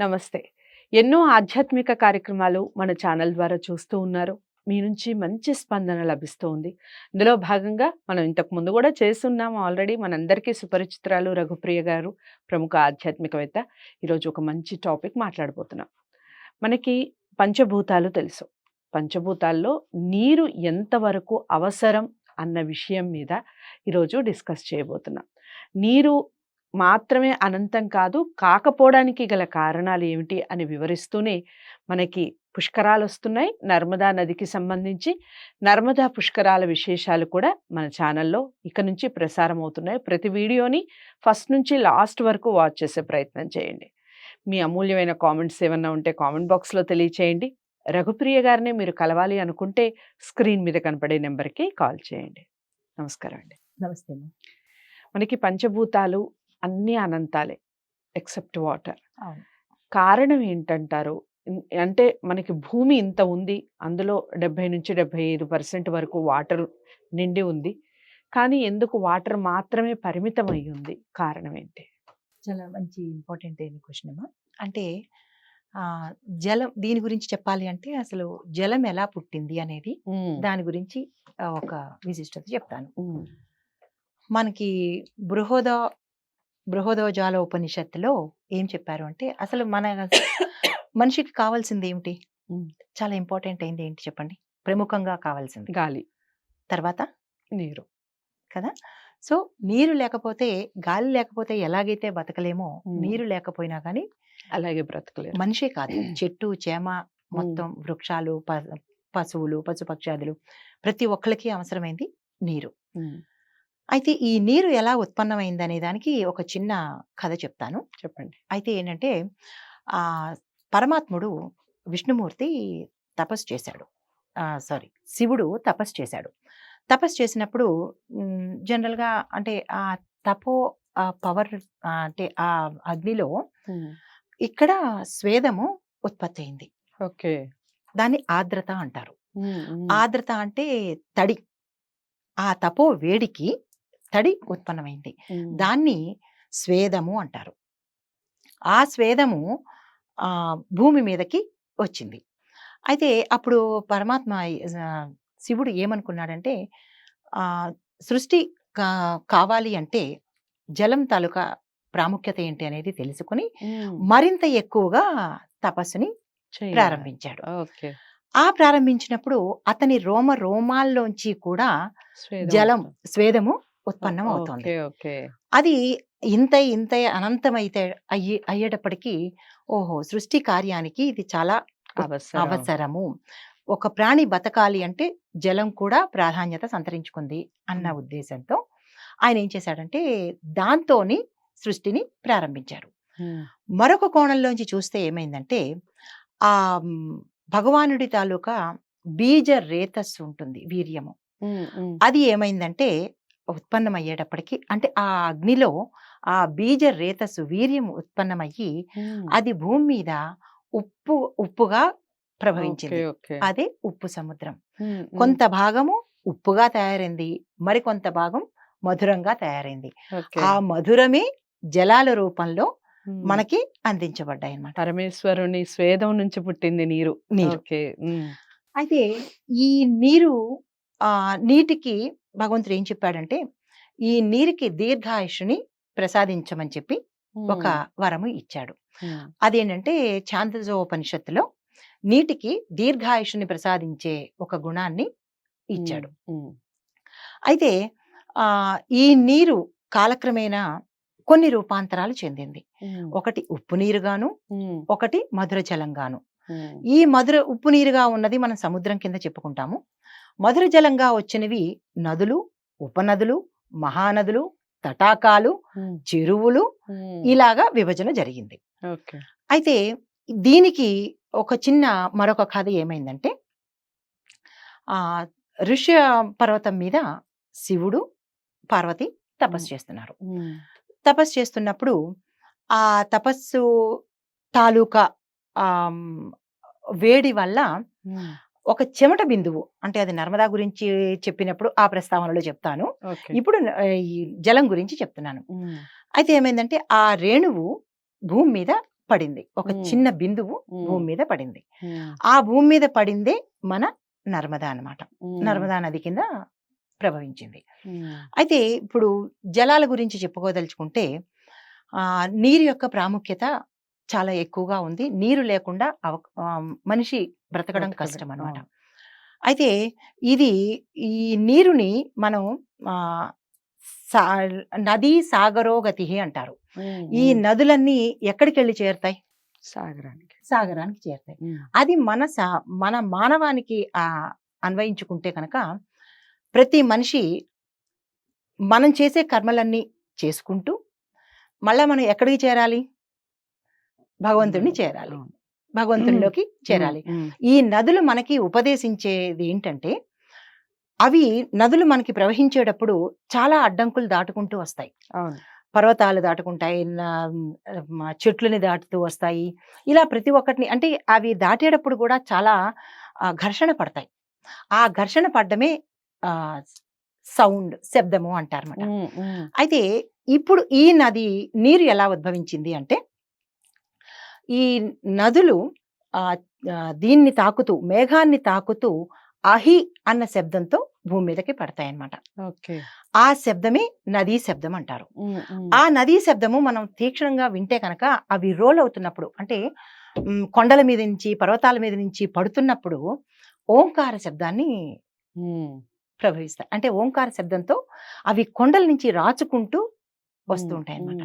నమస్తే. ఎన్నో ఆధ్యాత్మిక కార్యక్రమాలు మన ఛానల్ ద్వారా చూస్తూ ఉన్నారు. మీ నుంచి మంచి స్పందన లభిస్తూ ఉంది ఇందులో భాగంగా మనం ఇంతకు ముందు కూడా చేస్తున్నాము ఆల్రెడీ మనందరికీ సుపరిచితురాలు రఘుప్రియ గారు ప్రముఖ ఆధ్యాత్మికవేత్త. ఈరోజు ఒక మంచి టాపిక్ మాట్లాడబోతున్నాం. మనకి పంచభూతాలు తెలుసు. పంచభూతాల్లో నీరు ఎంతవరకు అవసరం అన్న విషయం మీద ఈరోజు డిస్కస్ చేయబోతున్నాం. నీరు మాత్రమే అనంతం కాదు కాకపోవడానికి గల కారణాలు ఏమిటి అని వివరిస్తూనే మనకి పుష్కరాలు వస్తున్నాయి. నర్మదా నదికి సంబంధించి నర్మదా పుష్కరాల విశేషాలు కూడా మన ఛానల్లో ఇక నుంచి ప్రసారం అవుతున్నాయి ప్రతి వీడియోని ఫస్ట్ నుంచి లాస్ట్ వరకు వాచ్ చేసే ప్రయత్నం చేయండి. మీ అమూల్యమైన కామెంట్స్ ఏమన్నా ఉంటే కామెంట్ బాక్స్లో తెలియచేయండి. రఘుప్రియ గారిని మీరు కలవాలి అనుకుంటే స్క్రీన్ మీద కనపడే నెంబర్కి కాల్ చేయండి. నమస్కారం అండి. నమస్తే. మనకి పంచభూతాలు అన్నీ అనంతాలే ఎక్సెప్ట్ వాటర్. కారణం ఏంటంటారు? అంటే మనకి భూమి ఇంత ఉంది అందులో డెబ్బై నుంచి డెబ్బై ఐదు పర్సెంట్ వరకు వాటర్ నిండి ఉంది. కానీ ఎందుకు వాటర్ మాత్రమే పరిమితం ఉంది కారణం ఏంటి? చాలా మంచి ఇంపార్టెంట్ అయిన క్వశ్చన్ అమ్మా. అంటే జలం దీని గురించి చెప్పాలి అంటే అసలు జలం ఎలా పుట్టింది అనేది దాని గురించి ఒక విశిష్టత చెప్తాను. మనకి బృహోద బృహోదోజాల ఉపనిషత్తులో ఏం చెప్పారు అంటే అసలు మన మనిషికి కావాల్సింది ఏమిటి. చాలా ఇంపార్టెంట్ అయింది ఏంటి చెప్పండి? ప్రముఖంగా కావాల్సింది. గాలి. తర్వాత? నీరు. కదా? సో నీరు లేకపోతే గాలి లేకపోతే ఎలాగైతే బతకలేమో. నీరు లేకపోయినా కానీ అలాగే బ్రతకలేరు. మనిషే కాదు. చెట్టు చేమ మొత్తం వృక్షాలు పశువులు పశుపక్షాదులు ప్రతి ఒక్కరికి అవసరమైంది నీరు. అయితే ఈ నీరు ఎలా ఉత్పన్నమైంది అనే దానికి ఒక చిన్న కథ చెప్తాను. చెప్పండి. అయితే ఏంటంటే ఆ పరమాత్ముడు విష్ణుమూర్తి తపస్సు చేశాడు. సారీ శివుడు తపస్సు చేశాడు. తపస్సు చేసినప్పుడు జనరల్గా అంటే ఆ తపో పవర్ అంటే ఆ అగ్నిలో ఇక్కడ స్వేదము ఉత్పత్తి అయింది ఓకే. దాన్ని ఆర్ద్రత అంటారు. ఆర్ద్రత అంటే తడి. ఆ తపో వేడికి తడి ఉత్పన్నమైంది. దాన్ని స్వేదము అంటారు. ఆ స్వేదము ఆ, భూమి మీదకి వచ్చింది. అయితే అప్పుడు పరమాత్మ శివుడు ఏమనుకున్నాడంటే ఆ, సృష్టి కావాలి అంటే జలం తాలూకా ప్రాముఖ్యత ఏంటి అనేది తెలుసుకుని మరింత ఎక్కువగా తపస్సుని. ప్రారంభించాడు. ఆ ప్రారంభించినప్పుడు అతని రోమ రోమాల్లోంచి కూడా జలం. స్వేదము ఉత్పన్నం అవుతోంది అది ఇంత ఇంత అనంతమైతే అయ్యి అయ్యేటప్పటికీ ఓహో! సృష్టి కార్యానికి ఇది చాలా అవసరం. అవసరము. ఒక ప్రాణి బతకాలి అంటే జలం కూడా ప్రాధాన్యత సంతరించుకుంది అన్న. ఉద్దేశంతో ఆయన ఏం చేశాడంటే దాంతోని సృష్టిని ప్రారంభించారు. మరొక కోణంలోంచి చూస్తే ఏమైందంటే ఆ భగవానుడి తాలూకా బీజ రేతస్సు ఉంటుంది వీర్యము. అది ఏమైందంటే ఉత్పన్నమయ్యేటప్పటికి అంటే ఆ అగ్నిలో ఆ బీజ రేతస్సు వీర్యం ఉత్పన్నమయ్యి. అది భూమి మీద ఉప్పు ఉప్పుగా ప్రభవించింది. అదే ఉప్పు సముద్రం. కొంత భాగము ఉప్పుగా తయారైంది మరికొంత భాగం మధురంగా తయారైంది. ఆ మధురమే జలాల రూపంలో. మనకి అందించబడ్డాయి అన్నమాట పరమేశ్వరుని స్వేదం నుంచి పుట్టింది నీరు. నీరు. అయితే ఈ నీరు ఆ నీటికి భగవంతుడు ఏం చెప్పాడంటే ఈ నీరుకి దీర్ఘాయుషుని ప్రసాదించమని చెప్పి ఒక వరము ఇచ్చాడు. అదేంటంటే చాంద్రజోపనిషత్తులో నీటికి దీర్ఘాయుషుని ప్రసాదించే ఒక గుణాన్ని ఇచ్చాడు. అయితే ఆ ఈ నీరు కాలక్రమేణా కొన్ని రూపాంతరాలు చెందింది. ఒకటి ఉప్పు నీరుగాను ఒకటి మధుర జలంగాను. ఈ మధుర ఉప్పు నీరుగా ఉన్నది మనం సముద్రం కింద చెప్పుకుంటాము. మధుర జలంగా వచ్చినవి నదులు ఉపనదులు మహానదులు తటాకాలు చెరువులు ఇలాగా విభజన జరిగింది. అయితే దీనికి ఒక చిన్న మరొక కథ ఏమైందంటే ఆ ఋష్య పర్వతం మీద శివుడు పార్వతి తపస్సు. చేస్తున్నారు. తపస్సు చేస్తున్నప్పుడు ఆ తపస్సు తాలూకా వేడి వల్ల ఒక చెమట బిందువు అంటే అది నర్మదా గురించి చెప్పినప్పుడు ఆ ప్రస్తావనలో చెప్తాను. ఇప్పుడు జలం గురించి చెప్తున్నాను. అయితే ఏమైందంటే ఆ రేణువు భూమి మీద పడింది. ఒక. చిన్న బిందువు భూమి మీద పడింది. ఆ భూమి మీద పడిందే మన నర్మదా అన్నమాట. ఉమ్, నర్మదా నది కింద ప్రభవించింది అయితే ఇప్పుడు జలాల గురించి చెప్పుకోదలుచుకుంటే ఆ, నీరు యొక్క ప్రాముఖ్యత చాలా ఎక్కువగా ఉంది. నీరు లేకుండా మనిషి బ్రతకడం కష్టం అన్నమాట అవును. అయితే ఇది ఈ నీరుని మనం నదీ సాగరోగతి అంటారు. ఈ నదులన్నీ ఎక్కడికి వెళ్ళి చేరుతాయి? సాగరానికి. సాగరానికి చేరుతాయి. అది మన సా మన మానవానికి ఆ అన్వయించుకుంటే కనుక ప్రతి మనిషి మనం చేసే కర్మలన్నీ చేసుకుంటూ మళ్ళా మనం ఎక్కడికి చేరాలి? భగవంతుడిని చేరాలి. భగవంతుడిలోకి చేరాలి. ఈ నదులు మనకి ఉపదేశించేది ఏంటంటే అవి నదులు మనకి ప్రవహించేటప్పుడు చాలా అడ్డంకులు దాటుకుంటూ వస్తాయి. పర్వతాలు దాటుకుంటాయి చెట్లని దాటుతూ వస్తాయి. ఇలా ప్రతి ఒక్కటిని అంటే అవి దాటేటప్పుడు కూడా చాలా ఘర్షణ పడతాయి. ఆ ఘర్షణ పడ్డమే సౌండ్ శబ్దము అంటారన్నమాట. అయితే ఇప్పుడు ఈ నది నీరు ఎలా ఉద్భవించింది అంటే ఈ నదులు దీన్ని తాకుతూ మేఘాన్ని తాకుతూ అహి అన్న శబ్దంతో భూమి మీదకి పడతాయి అన్నమాట ఓకే. ఆ శబ్దమే నదీ శబ్దం అంటారు. ఆ నదీ శబ్దము మనం తీక్షణంగా వింటే కనుక అవి రోల్ అవుతున్నప్పుడు అంటే కొండల మీద నుంచి పర్వతాల మీద నుంచి పడుతున్నప్పుడు ఓంకార శబ్దాన్ని ప్రభవిస్తాయి. అంటే ఓంకార శబ్దంతో అవి కొండల నుంచి రాచుకుంటూ వస్తూ ఉంటాయి అన్నమాట.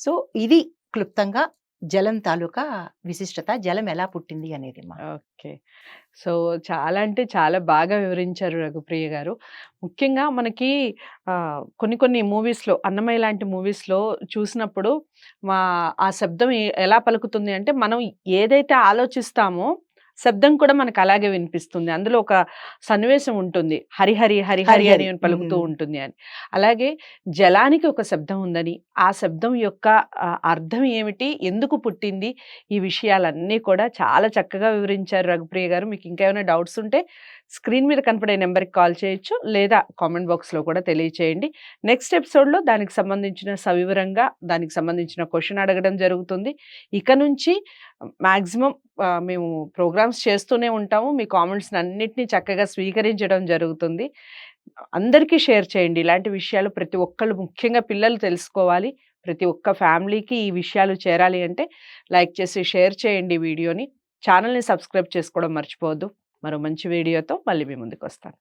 సో ఇది క్లుప్తంగా జలం తాలూకా విశిష్టత జలం ఎలా పుట్టింది అనేది మా ఓకే. సో, చాలా అంటే చాలా బాగా వివరించారు రఘుప్రియ గారు. ముఖ్యంగా మనకి కొన్ని కొన్ని మూవీస్‌లో 'అన్నమయ్య' లాంటి మూవీస్‌లో చూసినప్పుడు మా ఆ శబ్దం ఎలా పలుకుతుంది అంటే, మనం ఏదైతే ఆలోచిస్తామో శబ్దం కూడా మనకు అలాగే వినిపిస్తుంది. అందులో ఒక సన్నివేశం ఉంటుంది. హరిహరి, హరిహరి అని. పలుకుతూ. ఉంటుంది అని. అలాగే జలానికి ఒక శబ్దం ఉందని, ఆ శబ్దం యొక్క అర్థం ఏమిటి? ఎందుకు పుట్టింది? ఈ విషయాలన్నీ కూడా చాలా చక్కగా వివరించారు రఘుప్రియ గారు. మీకు ఇంకా ఏమైనా డౌట్స్ ఉంటే స్క్రీన్ మీద కనపడే నెంబర్‌కి కాల్ చేయొచ్చు. లేదా కామెంట్ బాక్స్‌లో కూడా తెలియచేయండి. నెక్స్ట్ ఎపిసోడ్‌లో దానికి సంబంధించిన సవివరంగా దానికి సంబంధించిన క్వశ్చన్ అడగడం జరుగుతుంది. ఇక నుంచి మ్యాక్సిమం మేము ప్రోగ్రామ్స్ చేస్తూనే ఉంటాము. మీ కామెంట్స్‌ని అన్నిటిని చక్కగా స్వీకరించడం జరుగుతుంది. అందరికీ షేర్ చేయండి. ఇలాంటి విషయాలు ప్రతి ఒక్కళ్ళు ముఖ్యంగా పిల్లలు తెలుసుకోవాలి. ప్రతి ఒక్క ఫ్యామిలీకి ఈ విషయాలు చేరాలి అంటే లైక్ చేసి షేర్ చేయండి వీడియోని. ఛానల్ని సబ్స్క్రైబ్ చేసుకోవడం మర్చిపోవద్దు. మరో మంచి వీడియోతో మళ్ళీ మీ ముందుకొస్తాను.